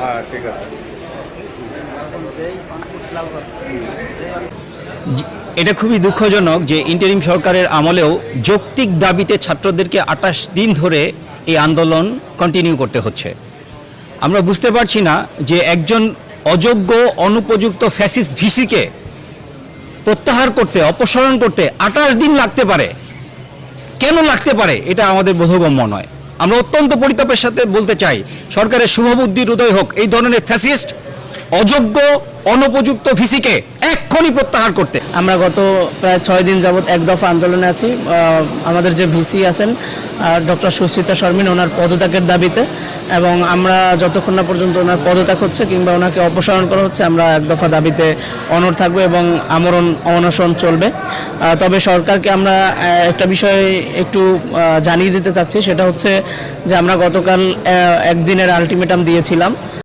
হ্যাঁ এটা খুবই দুঃখজনক যে ইন্টারিম সরকারের আমলেও যৌক্তিক দাবিতে ছাত্রদেরকে আটাশ দিন ধরে এই আন্দোলন কন্টিনিউ করতে হচ্ছে। আমরা বুঝতে পারছি না যে একজন অযোগ্য, অনুপযুক্ত ফ্যাসিস ভিসিকে প্রত্যাহার করতে, অপসারণ করতে আটাশ দিন লাগতে পারে। কেন লাগতে পারে? এটা আমাদের বোধগম্য নয়। আমরা অত্যন্ত পরিতাপের সাথে বলতে চাই সরকারের শুভবুদ্ধির উদয় হোক এই ধরনের ফ্যাসিস্ট অযোগ্য, অনুপযুক্ত ভিসিকে এক্ষুনি প্রত্যাহার করতে। আমরা গত প্রায় ছয় দিন যাবৎ এক দফা আন্দোলনে আছি। আমাদের যে ভিসি আছেন ডক্টর সুচিতা শর্মিন, ওনার পদত্যাগের দাবিতে এবং আমরা যতক্ষণ না পর্যন্ত ওনার পদত্যাগ হচ্ছে কিংবা ওনাকে অপসারণ করা হচ্ছে, আমরা এক দফা দাবিতে অনড় থাকব এবং আমরণ, অনশন চলবে। তবে সরকারকে আমরা একটা বিষয় একটু জানিয়ে দিতে চাচ্ছি, সেটা হচ্ছে যে আমরা গতকাল একদিনের আলটিমেটাম দিয়েছিলাম।